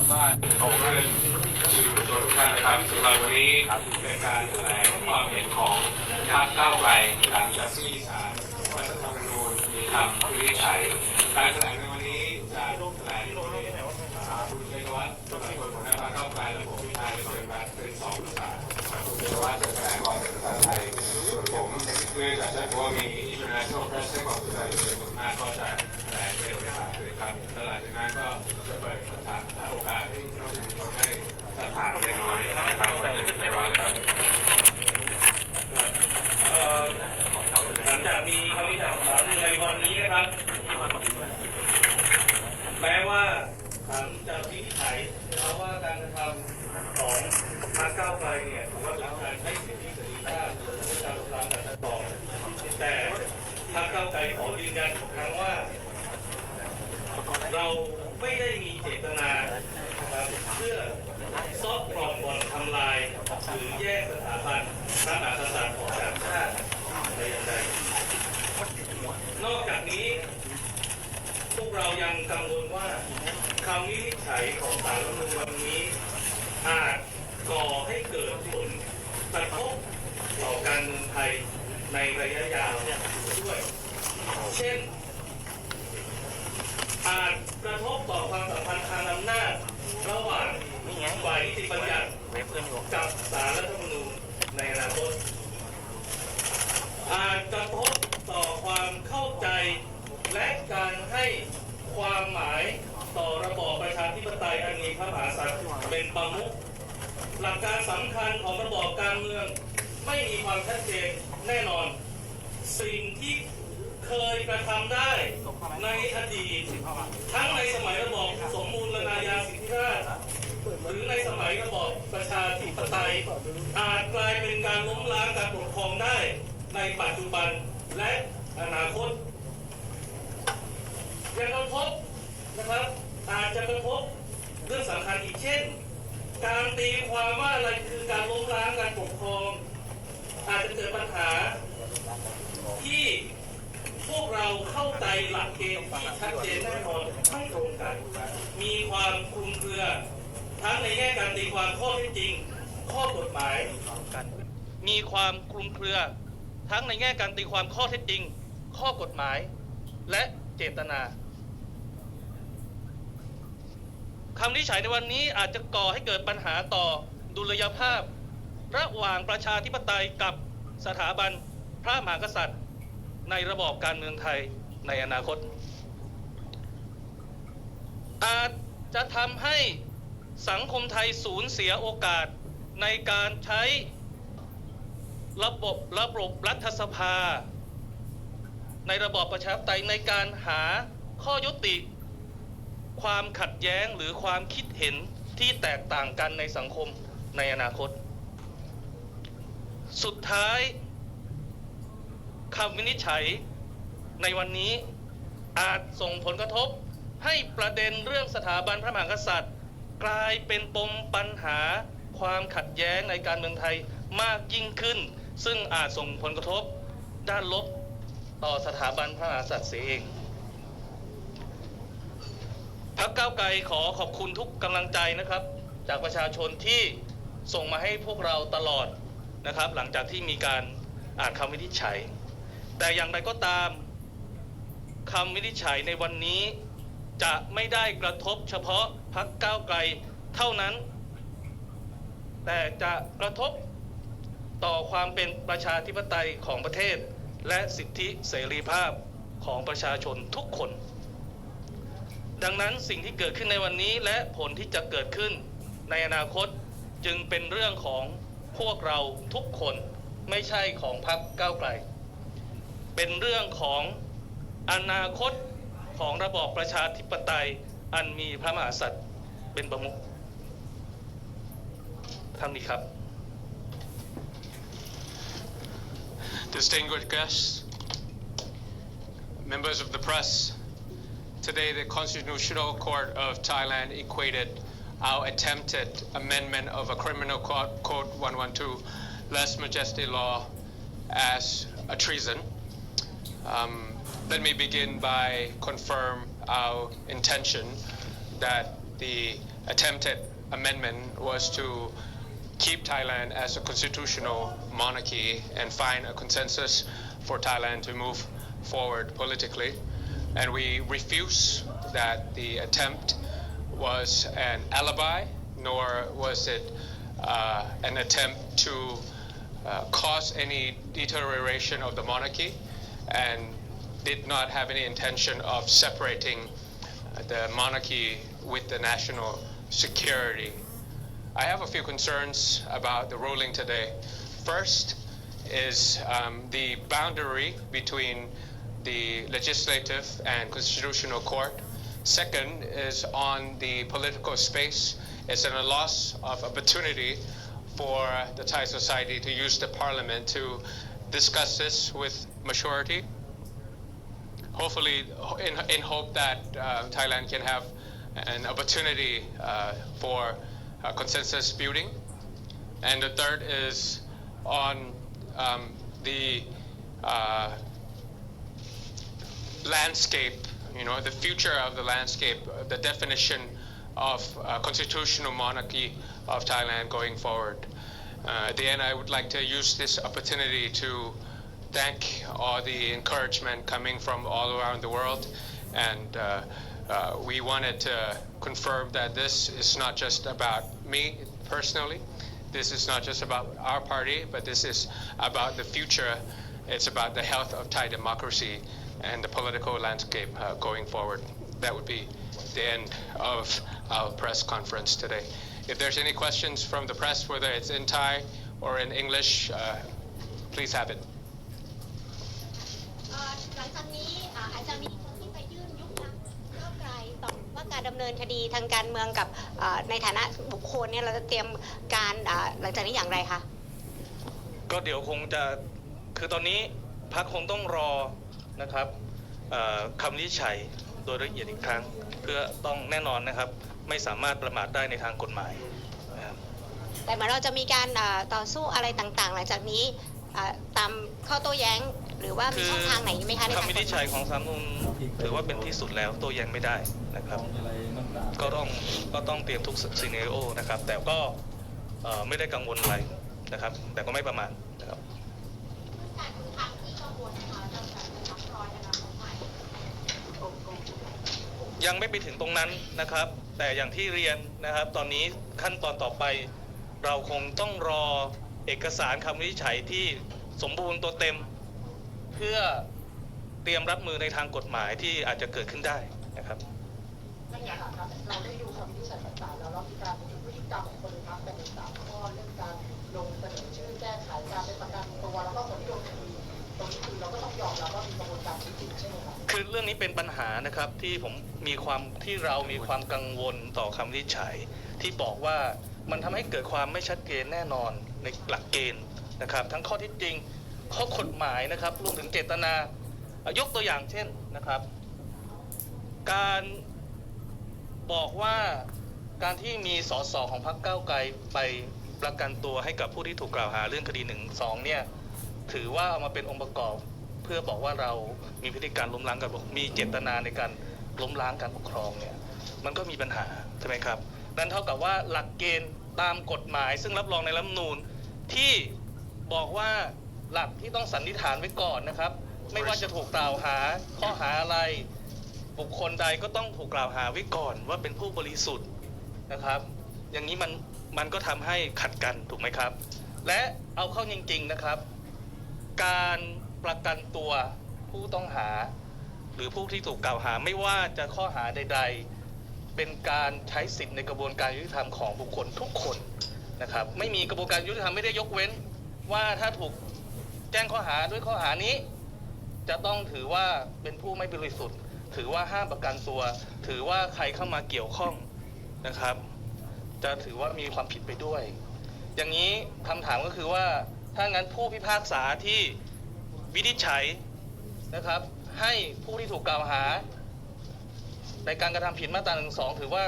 ทั้งบ้านผมก็เลยสื่อมวลชนทุกท่านนะครับสำหรับวันนี้เป็นการแถลงความเห็นของพรรคก้าวไกลหลังจากที่ศาลรัฐธรรมนูญมีคำวินิจฉัยการแถลงในวันนี้จะร่วมแถลงโดยคุณชัยวัฒน์ตัวคนของพรรคก้าวไกลและผมพิธาลิมเจริญรัตน์เป็นสองภาษาคุณชัยวัฒน์จะแถลงก่อนเป็นภาษาไทยส่วนผมเนื่องจากใช้เพราะว่ามี international press ให้ความสนใจเป็นจำนวนมากก็จะแถลงเป็นภาษาอังกฤษครับแล้วหลังจากนั้นก็จะเปิดคำถามโอกาสให้เราทุกคนได้สัมภาษณ์เล็กน้อยนะครับขอบคุณชัยวัฒน์ครับ เอ่อหลังจากมีคำวินิจฉัยของศาลในวันนี้นะครับ แม้ว่าศาลจะวินิจฉัยนะครับว่าการกระทำของพรรคก้าวไกลเนี่ยถือว่าเป็นการใช้สิทธิเสรีภาพหรือเป็นการลุกล้ำการปกครองแต่พรรคก้าวไกลขอยืนยันอีกครั้งว่า เราไม่ได้มีเจตนาเพื่อซอกกร่อนบ่อนทำลายหรือแยกสถาบันพระมหากษัตริย์ออกจากชาติแต่อย่างใดนอกจากนี้ พวกเรายังกังวลว่าคำวินิจฉัยของศาลรัฐธรรมนูญวันนี้ อาจก่อให้เกิดผลกระทบต่อการเมืองไทยในระยะยาวด้วย เช่น อาจกระทบต่อความสัมพันธ์ทางอำนาจระหว่างฝ่ายนิติบัญญัติกับสารรัฐธรรมนูญในอนาคต อาจกระทบต่อความเข้าใจ และการให้ความหมายต่อระบอบประชาธิปไตยอันมีพระมหากษัตริย์เป็นประมุขหลักการสำคัญของระบอบการเมืองไม่มีความชัดเจนแน่นอน สิ่งที่เคยกระทำได้ในอดีตทั้งในสมัยระบอบสมมูลนาญาสิทธิราชหรือในสมัยระบอบประชาธิปไตยอาจกลายเป็นการล้มล้างการปกครองได้ ในปัจจุบันและอนาคตยังกระทบนะครับอาจจะกระทบเรื่องสำคัญอีกเช่น การตีความว่าอะไรคือการล้มล้างการปกครอง อาจจะเกิดปัญหาที่พวกเราเข้าใจหลักเกณฑ์ที่ชัดเจนแน่นอนไม่ตรงกัน มีความคลุมเครือ ทั้งในแง่การตีความข้อเท็จจริง ข้อกฎหมาย มีความคลุมเครือ ทั้งในแง่การตีความข้อเท็จจริง ข้อกฎหมาย และเจตนาคำวินิจฉัยในวันนี้อาจจะก่อให้เกิดปัญหาต่อดุลยภาพ ระหว่างประชาธิปไตยกับสถาบันพระมหากษัตริย์ ในระบอบการเมืองไทยในอนาคต อาจจะทำให้สังคมไทยสูญเสียโอกาสในการใช้ ระบบระบบรัฐสภา ในระบอบประชาธิปไตยในการหาข้อยุติ ความขัดแย้งหรือความคิดเห็นที่แตกต่างกันในสังคมในอนาคต สุดท้ายคำวินิจฉัยในวันนี้อาจส่งผลกระทบให้ประเด็นเรื่องสถาบันพระมหากษัตริย์ กลายเป็นปมปัญหาความขัดแย้งในการเมืองไทยมากยิ่งขึ้น ซึ่งอาจส่งผลกระทบด้านลบต่อสถาบันพระมหากษัตริย์เสียเองพักเก้าวไกลขอขอบคุณทุกกำลังใจนะครับ จากประชาชนที่ส่งมาให้พวกเราตลอดนะครับ หลังจากที่มีการอ่านคำวินิจฉัย แต่อย่างไรก็ตามคำวินิจฉัยในวันนี้จะไม่ได้กระทบเฉพาะพักก้าวไกลเท่านั้น แต่จะกระทบ ต่อความเป็นประชาธิปไตยของประเทศ และสิทธิเสรีภาพของประชาชนทุกคน ดังนั้นสิ่งที่เกิดขึ้นในวันนี้และผลที่จะเกิดขึ้นในอนาคตจึงเป็นเรื่องของพวกเราทุกคนไม่ใช่ของพรรคก้าวไกล เป็นเรื่องของอนาคตของระบอบประชาธิปไตยอันมีพระมหากษัตริย์เป็นประมุขท่านนี้ครับ Distinguished guests, members of the press, today the Constitutional Court of Thailand equated our attempted amendment of a criminal code, code 112, less majesty law, as a treason. Um, let me begin by confirm our intention that the attempted amendment was to keep Thailand as a constitutional monarchy and find a consensus for Thailand to move forward politically. And we refuse that the attempt was an alibi, nor was it uh, an attempt to uh, cause any deterioration of the monarchy, and did not have any intention of separating the monarchy with the national security. I have a few concerns about the ruling today. First is um, the boundary between the legislative and constitutional court. Second is on the political space. It's a loss of opportunity for the Thai society to use the parliament to discuss this with maturity. Hopefully, in, in hope that uh, Thailand can have an opportunity uh, for uh, consensus building. And the third is on um, the uh, landscape, you know, the future of the landscape, uh, the definition of uh, constitutional monarchy of Thailand going forward. Uh, at the end, I would like to use this opportunity to thank all the encouragement coming from all around the world. And uh, uh, we wanted to confirm that this is not just about me personally. This is not just about our party, but this is about the future. It's about the health of Thai democracy and the political landscape uh, going forward. That would be the end of our press conference today. If there's any questions from the press, whether it's in Thai or in English, uh, please have it. เนินคดีทางการเมืองกับเอ่อในฐานะบุคคลเนี่ยเราจะเตรียมการอ่าหลังจากนี้อย่างไรคะก็เดี๋ยวคงจะคือตอนนี้พักคงต้องรอนะครับเอ่อคำวินิจฉัยโดยละเอียดอีกครั้ง เพื่อต้องแน่นอนนะครับ ไม่สามารถประมาทได้ในทางกฎหมายนะครับแต่เหมือนเราจะมีการอ่าต่อสู้อะไรต่างๆ หลังจากนี้อ่าตามข้อโต้แย้งหรือว่ามีช่องทางไหนไหมคะในทางคำวิกฎนิจหฉัมายยของศาลรฐธรรมนูญถือว่าเป็นที่สุดแล้วโต้แย้งไม่ได้นะครับ ก็ต้องก็ต้องเตรียมทุกซีเนโอนะครับ แต่ก็ไม่ได้กังวลอะไรนะครับ แต่ก็ไม่ประมาทนะครับยังไม่ไปถึงตรงนั้นนะครับ แต่อย่างที่เรียนนะครับ ตอนนี้ขั้นตอนต่อไป เราคงต้องรอเอกสารคำวินิจฉัยที่สมบูรณ์ตัวเต็ม เพื่อเตรียมรับมือในทางกฎหมายที่อาจจะเกิดขึ้นได้นะครับ ท่านครับเราได้ดูคำวินิจฉัยต่างๆแล้วเรามีการพูพฤติกรรมของคนในพักแต่เป็นสามข้อเรื่องการลงเสนอชื่อแก้ไขการเป็นประกันตัวแล้วก็คนที่โดนคดีตรงนี้คือเราก็ต้องยอมรับว่ามีกระบวนการที่จริงใช่ไหมครับคือเรื่องนี้เป็นปัญหานะครับที่ผมมีความที่เรามีความกังวลต่อคำวินิจฉัย ที่บอกว่ามันทำให้เกิดความไม่ชัดเจนแน่นอนในหลักเกณฑ์นะครับ ทั้งข้อเที่จริง ข้อกฎหมายนะครับรวมถึงเจตนาอะยกตัวอย่างเช่นนะครับ การ บอกว่าการที่มีสสของพรรคก้าวไกลไปประกันตัวให้กับผู้ที่ถูกกล่าวหาเรื่องคดีหนึ่งสองเนี่ยถือว่าเอามาเป็นองค์ประกอบ เพื่อบอกว่าเรามีพฤติการล้มล้างการปกมีเจตนาในการล้มล้างการปกครองเนี่ยมันก็มีปัญหาใช่ไหมครับนั่นเท่ากับว่าหลักเกณฑ์ตามกฎหมาย ซึ่งรับรองในรัฐมนูญที่บอกว่าหลักที่ต้องสันนิษฐานไว้ก่อนนะครับ ไม่ว่าจะถูกกล่าวหาข้อหาอะไร บุคคลใดก็ต้องถูกกล่าวหาไว้ก่อนว่าเป็นผู้บริสุทธิ์นะครับ อย่างนี้มันมันก็ทำให้ขัดกันถูกไหมครับ และเอาเข้าจริงๆนะครับ การประกันตัวผู้ต้องหา หรือผู้ที่ถูกกล่าวหาไม่ว่าจะข้อหาใด ๆ เป็นการใช้สิทธิ์ในกระบวนการยุติธรรมของบุคคลทุกคนนะครับ ไม่มีกระบวนการยุติธรรมไม่ได้ยกเว้น ว่าถ้าถูกแจ้งข้อหาด้วยข้อหานี้ จะต้องถือว่าเป็นผู้ไม่บริสุทธิ์ ถือว่าห้ามประกันตัว ถือว่าใครเข้ามาเกี่ยวข้องนะครับ จะถือว่ามีความผิดไปด้วย อย่างนี้คำถามก็คือว่าถ้างั้นผู้พิพากษาที่วินิจฉัยนะครับ ให้ผู้ที่ถูกกล่าวหา ในการกระทำผิดมาตราหนึ่งสองถือว่า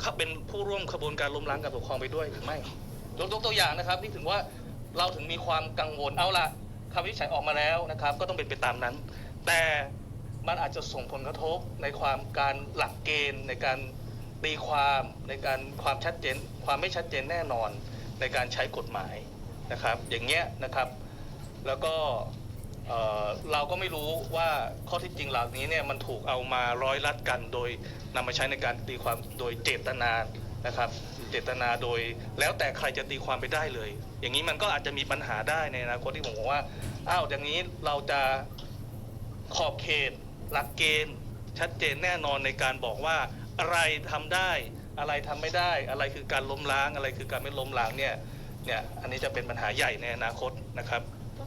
เขาเป็นผู้ร่วมขบวนการล้มล้างการปกครองไปด้วยหรือไม่ยกยกตัวอย่างนะครับ นี่ถึงว่าเราถึงมีความกังวลเอาละคำวินิจฉัยออกมาแล้วนะครับ ก็ต้องเป็นไปตามนั้น แต่ มันอาจจะส่งผลกระทบในความการหลักเกณฑ์ ในการตีความในการความชัดเจน ความไม่ชัดเจนแน่นอนในการใช้กฎหมายนะครับ อย่างเงี้ยนะครับ แล้วก็เอ่อเราก็ไม่รู้ว่าข้อที่จริงเหล่านี้เนี่ยมันถูกเอามาร้อยรัดกันโดยนำมาใช้ในการตีความโดยเจตนานะครับ เจตนาโดยแล้วแต่ใครจะตีความไปได้เลย อย่างนี้มันก็อาจจะมีปัญหาได้ในอนาคตที่ผมบอกว่าอ้าวอย่างนี้เราจะขอบเขต หลักเกณฑ์ชัดเจนแน่นอนในการบอกว่าอะไรทำได้ อะไรทำไม่ได้ อะไรคือการล้มล้างอะไรคือการไม่ล้มล้างเนี่ยเนี่ยอันนี้จะเป็นปัญหาใหญ่ในอนาคตนะครับ